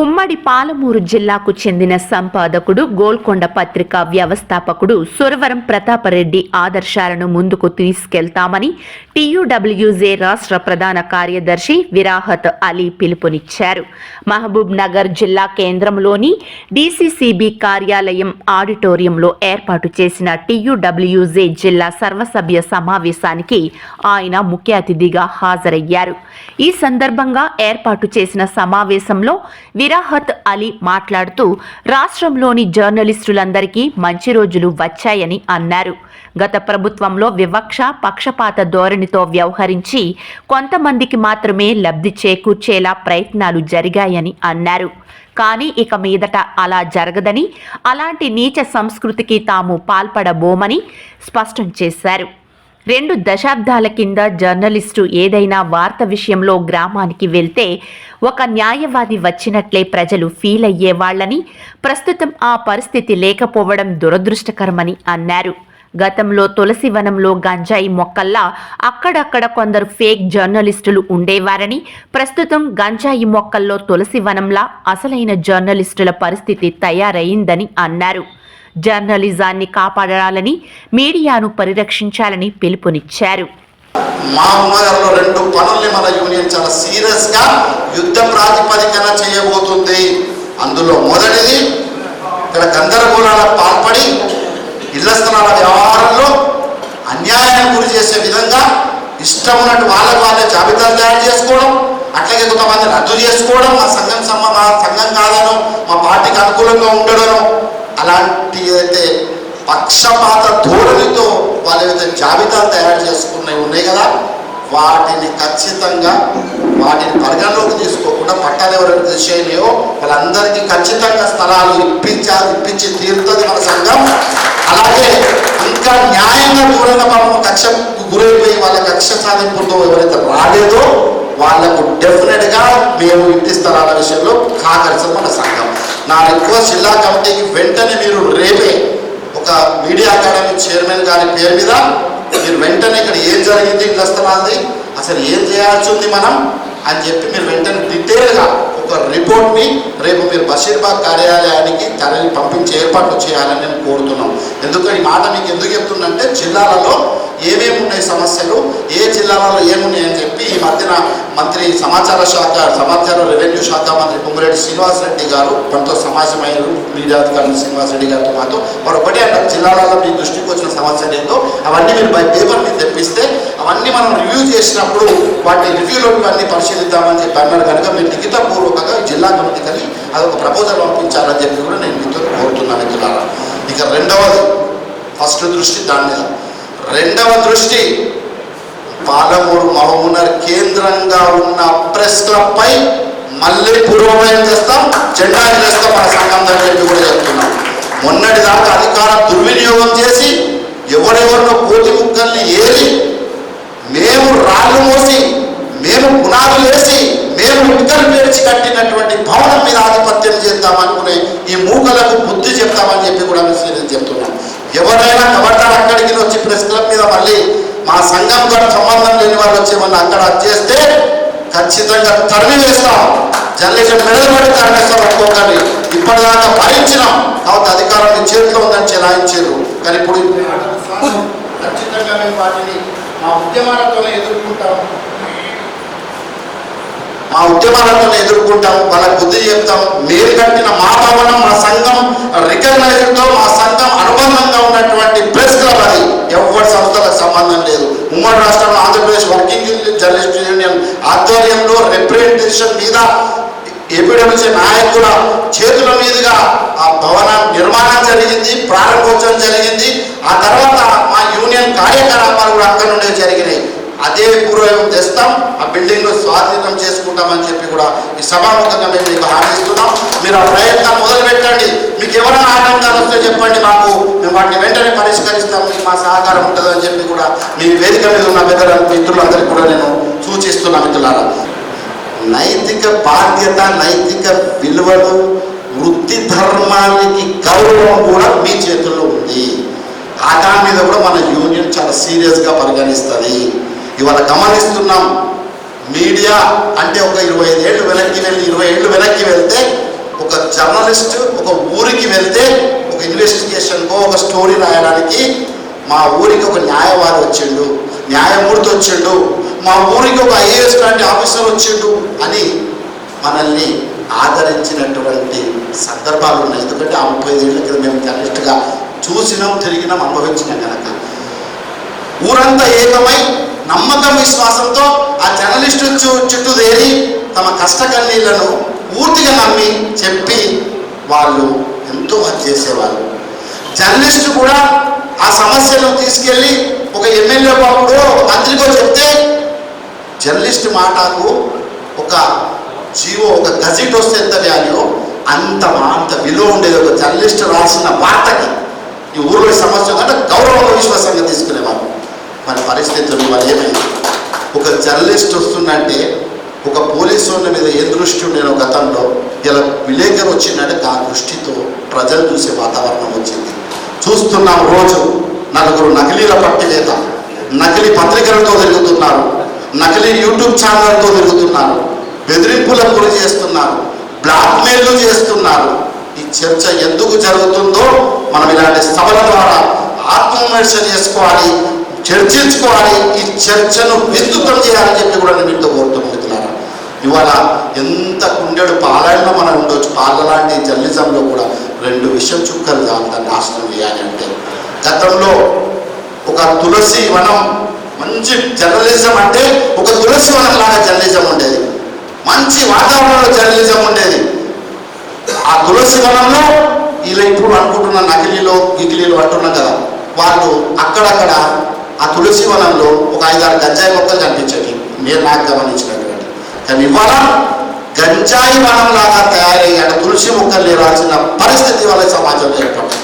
ఉమ్మడి పాలమూరు జిల్లాకు చెందిన సంపాదకుడు గోల్కొండ పత్రిక వ్యవస్థాపకుడు సురవరం ప్రతాపరెడ్డి ఆదర్శాలను ముందుకు తీసుకెళ్తామని టీయూడబ్ల్యూజే రాష్ట్ర ప్రధాన కార్యదర్శి విరాహత్ అలీ పిలుపునిచ్చారు. మహబూబ్ నగర్ జిల్లా కేంద్రంలోని డీసీసీబీ కార్యాలయం ఆడిటోరియంలో ఏర్పాటు చేసిన టీయూడబ్ల్యూజే జిల్లా సర్వసభ్య సమావేశానికి ఆయన ముఖ్య అతిథిగా హాజరయ్యారు. ఈ సందర్భంగా ఏర్పాటు చేసిన సమావేశంలో ఫిరాహత్ అలీ మాట్లాడుతూ రాష్ట్రంలోని జర్నలిస్టులందరికీ మంచి రోజులు వచ్చాయని అన్నారు. గత ప్రభుత్వంలో వివక్ష పక్షపాత ధోరణితో వ్యవహరించి కొంతమందికి మాత్రమే లబ్ధి చేకూర్చేలా ప్రయత్నాలు జరిగాయని అన్నారు. కానీ ఇక మీదట అలా జరగదని అలాంటి నీచ సంస్కృతికి తాము పాల్పడబోమని స్పష్టం చేశారు. రెండు దశాబ్దాల కింద జర్నలిస్టు ఏదైనా వార్త విషయంలో గ్రామానికి వెళ్తే ఒక న్యాయవాది వచ్చినట్లే ప్రజలు ఫీల్ అయ్యేవాళ్ళని ప్రస్తుతం ఆ పరిస్థితి లేకపోవడం దురదృష్టకరమని అన్నారు. గతంలో తులసి వనంలో గంజాయి మొక్కల్లా అక్కడక్కడ కొందరు ఫేక్ జర్నలిస్టులు ఉండేవారని ప్రస్తుతం గంజాయి మొక్కల్లో తులసి వనంలా అసలైన జర్నలిస్టుల పరిస్థితి తయారైందని అన్నారు. జర్నలిజాన్ని కాపాడాలని మీడియాను పరిరక్షించాలని పిలుపునిచ్చారు. మా రెండు పనుల్ని మన యూనియన్ చాలా సీరియస్గా యుద్ధ ప్రాతిపదికన చేయబోతుంది. అందులో మొదటిది ఇక్కడ గందరగోళాలకు పాల్పడి ఇళ్ళ స్థలాల వ్యవహారంలో అన్యాయానికి గురి చేసే విధంగా ఇష్టం ఉన్నట్టు వాళ్ళకు వాళ్ళే జాబితాలు తయారు చేసుకోవడం అట్లాగే కొంతమంది రద్దు చేసుకోవడం మా సంఘం సంబంధం మా కాదనో మా పార్టీకి అనుకూలంగా ఉండడనో అలాంటి ఏదైతే పక్షపాత ధోరణితో వాళ్ళు ఏదైతే జాబితాలు తయారు చేసుకున్నవి ఉన్నాయి కదా వాటిని ఖచ్చితంగా వాటిని పరిగణలోకి తీసుకోకుండా పట్టాలు ఎవరైతే చేయలేవో వాళ్ళందరికీ ఖచ్చితంగా స్థలాలు ఇప్పించాలి ఇప్పించి తీరుతుంది మన సంఘం. అలాగే ఇంకా న్యాయంగా దూరంగా మనం కక్ష గురైపోయి వాళ్ళ కక్ష సాధింపుతో ఎవరైతే రాలేదో వాళ్ళకు డెఫినెట్గా మేము ఇంటి స్థలాల విషయంలో కాకరిసం మన సంఘం. నా రిక్వెస్ట్ జిల్లా కమిటీకి వెంటనే మీరు రేపే ఒక మీడియా అకాడమీ చైర్మన్ గారి పేరు మీద మీరు వెంటనే ఇక్కడ ఏం జరిగింది ఇట్లా స్థలాది అసలు ఏం చేయాల్సి ఉంది మనం అని చెప్పి మీరు వెంటనే డీటెయిల్గా ఒక రిపోర్ట్ని రేపు మీరు బషీర్బాగ్ కార్యాలయానికి తనని పంపించే ఏర్పాట్లు చేయాలని నేను కోరుతున్నాం. ఎందుకంటే ఈ మాట మీకు ఎందుకు చెప్తుందంటే జిల్లాలలో ఏమేమి ఉన్నాయి సమస్యలు ఏ జిల్లాలలో ఏమున్నాయని చెప్పి ఈ మధ్యన మంత్రి సమాచార శాఖ సమాచార రెవెన్యూ శాఖ మంత్రి పొంగురెడ్డి శ్రీనివాస్ రెడ్డి గారు మనతో సమాజమయ్యారు. మీడియా అధికారులు శ్రీనివాస్ రెడ్డి గారితో మాతో. వారు ఒకటే అంటారు జిల్లాలలో మీ దృష్టికి వచ్చిన సమస్యలు ఏందో అవన్నీ మీరు బై పేపర్ మీద తెప్పిస్తే అవన్నీ మనం రివ్యూ చేసినప్పుడు వాటి రివ్యూలో అన్ని పరిశీలిద్దామని చెప్పి అన్నారు. కనుక మీరు లిఖితపూర్వకంగా జిల్లా జిల్లా కలిగి అదొక ప్రపోజల్ పంపించాలని చెప్పి కూడా నేను మీతో కోరుతున్నాను మిత్రులారా. ఇక రెండవది ఫస్ట్ దృష్టి దాని మీద రెండవ దృష్టి పాలమూరు మహబూనర్ కేంద్రంగా ఉన్న ప్రెస్ క్లబ్పై మళ్ళీ పురోగమనం చేస్తాం జెండా చేస్తాం మన సంఘం చెప్పి కూడా చెప్తున్నాం మొన్నటి దాకా అధికార దుర్వినియోగం చేసి ఎవరెవరినో కోతి ముక్కల్ని ఏరి మేము రాళ్ళు మోసి మేము పునాదులు వేసి మేము ఇద్దరు పేర్చి కట్టినటువంటి భవనం మీద ఆధిపత్యం చేద్దామనుకునే ఈ మూకలకు బుద్ధి చెప్తామని చెప్పి కూడా నేను చెప్తున్నాను ఎవరైనా కబడ్డారు అక్కడికి వచ్చి ప్రెస్ క్లబ్ మీద మళ్ళీ మా సంఘం కూడా సంబంధం లేని వాళ్ళు వచ్చేమన్నా అక్కడ చేస్తే ఖచ్చితంగా తరిమి వేస్తాం. జర్నలిజం మెడబడి తరిమేస్తాం ఒక్కొక్కరిని ఇప్పటిదాకా భరించినాం. కాబట్టి అధికారం మీ చేతిలో ఉందని చెలాయించారు. కానీ ఇప్పుడు ఖచ్చితంగా మేము వాటిని మా ఉద్యమాలతోనే ఎదుర్కొంటాం మా ఉద్యమాలను ఎదుర్కొంటాం వాళ్ళకి బుద్ధి చెప్తాం. మీరు కట్టిన మా భవనం మా సంఘం రికగ్నైజ్డ్తో మా సంఘం అనుబంధంగా ఉన్నటువంటి ప్రెస్ క్లబ్ అది. ఎవరి సంస్థలకు సంబంధం లేదు. ఉమ్మడి రాష్ట్రంలో ఆంధ్రప్రదేశ్ వర్కింగ్ జర్నలిస్ట్ యూనియన్ ఆధ్వర్యంలో రిప్రజెంటేషన్ మీద ఏపీడబ్ల్యూసీ నాయకుల చేతుల మీదుగా ఆ భవన నిర్మాణం జరిగింది ప్రారంభోత్సవం జరిగింది. ఆ తర్వాత మా యూనియన్ కార్యకలాపాలు కూడా అక్కడ నుండే జరిగినాయి. అదే పూర్వం తెస్తాం ఆ బిల్డింగ్లో స్వాధీనం చేసుకుంటామని చెప్పి కూడా ఈ సభాముఖంగా మేము మీకు హామీస్తున్నాం మీరు ఆ ప్రయత్నాన్ని మొదలు పెట్టండి మీకు ఎవరైనా ఆటంకాలు వస్తే చెప్పండి మాకు. మేము వాటిని వెంటనే పరిష్కరిస్తాం. మీకు మా సహకారం ఉంటుందని చెప్పి కూడా మీ వేదిక మీద ఉన్న పెద్దల మిత్రులందరికీ కూడా నేను సూచిస్తున్నా మిత్రులారా. నైతిక బాధ్యత నైతిక విలువలు వృత్తి ధర్మానికి గౌరవం కూడా మీ చేతుల్లో ఉంది. ఆ దాని మీద కూడా మన యూనియన్ చాలా సీరియస్గా పరిగణిస్తుంది. ఇవాళ గమనిస్తున్నాం. మీడియా అంటే ఒక ఇరవై ఐదేళ్ళు వెనక్కి వెళ్ళి ఇరవై ఏళ్ళు వెనక్కి వెళ్తే ఒక జర్నలిస్ట్ ఒక ఊరికి వెళ్తే ఒక ఇన్వెస్టిగేషన్కో ఒక స్టోరీ రాయడానికి మా ఊరికి ఒక న్యాయవాది వచ్చిండు న్యాయమూర్తి వచ్చిండు మా ఊరికి ఒక ఐఏఎస్ లాంటి ఆఫీసర్ వచ్చిండు అని మనల్ని ఆదరించినటువంటి సందర్భాలు ఉన్నాయి. ఎందుకంటే ఆ ముప్పై ఏళ్ళ క్రితం మేము జర్నలిస్ట్గా చూసినాం తిరిగినాం అనుభవించినాం కనుక. ఊరంతా ఏకమై నమ్మకం విశ్వాసంతో ఆ జర్నలిస్టు చుట్టూ చేరి తమ కష్ట కన్నీళ్ళను పూర్తిగా నమ్మి చెప్పి వాళ్ళు ఎంతో అది చేసేవారు జర్నలిస్టు కూడా ఆ సమస్యను తీసుకెళ్ళి ఒక ఎమ్మెల్యే బాబుడో మంత్రికో చెప్తే జర్నలిస్ట్ మాటకు ఒక జీవో ఒక గజెట్ వస్తే ఎంత వాల్యూ అంత అంత విలువ ఉండేది ఒక జర్నలిస్ట్ రాసిన వార్తకి. ఈ ఊర్లో సమస్య అంటే గౌరవంగా విశ్వాసంగా తీసుకునేవారు మన పరిస్థితులు మరి ఒక జర్నలిస్ట్ వస్తుందంటే ఒక పోలీసు వాళ్ళ మీద ఏ దృష్టి ఉండేనో గతంలో ఇలా విలేకరు వచ్చిందంటే ఆ దృష్టితో ప్రజలు చూసే వాతావరణం వచ్చింది. చూస్తున్నాం రోజు నలుగురు నకిలీల పట్టివేత నకిలీ పత్రికలతో తిరుగుతున్నారు నకిలీ యూట్యూబ్ ఛానళ్ళతో తిరుగుతున్నారు బెదిరింపులకు గురి చేస్తున్నారు బ్లాక్మెయిల్ చేస్తున్నారు. ఈ చర్చ ఎందుకు జరుగుతుందో మనం ఇలాంటి సభల ద్వారా ఆత్మవిమర్శ చేసుకోవాలి. చర్చించుకోవాలి. ఈ చర్చను విస్తృతం చేయాలని చెప్పి కూడా నేను మీతో కోరుతున్నాను మిత్రులారా ఇవాళ ఎంత కుండెడు పాలైనా మనం ఉండొచ్చు. పాల లాంటి జర్నలిజంలో కూడా రెండు విషయం చుక్కలు దాని నాశనం చేయాలి అంటే. గతంలో ఒక తులసి వనం మంచి జర్నలిజం అంటే ఒక తులసి వనం లాగా జర్నలిజం ఉండేది. మంచి వాతావరణంలో జర్నలిజం ఉండేది. ఆ తులసి వనంలో ఇలా ఇప్పుడు అనుకుంటున్న నకిలీలో గిగిలీలు అంటున్నాం కదా. వాళ్ళు అక్కడక్కడ ఆ తులసి వనంలో ఒక ఐదారు గంజాయి మొక్కలు కనిపించాయి నేను నాకు గమనించినటువంటి కానీ ఇవాళ గంజాయి వనం లాగా తయారయ్యి తులసి మొక్కలు లేవాల్సిన పరిస్థితి వల్ల సమాజం ఏర్పడింది.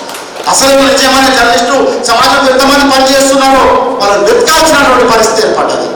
అసలు నిజమైన జర్నలిస్టు సమాజంలో ఎంతమంది పనిచేస్తున్నారో వాళ్ళు వెతకాల్సినటువంటి పరిస్థితి ఏర్పడ్డది.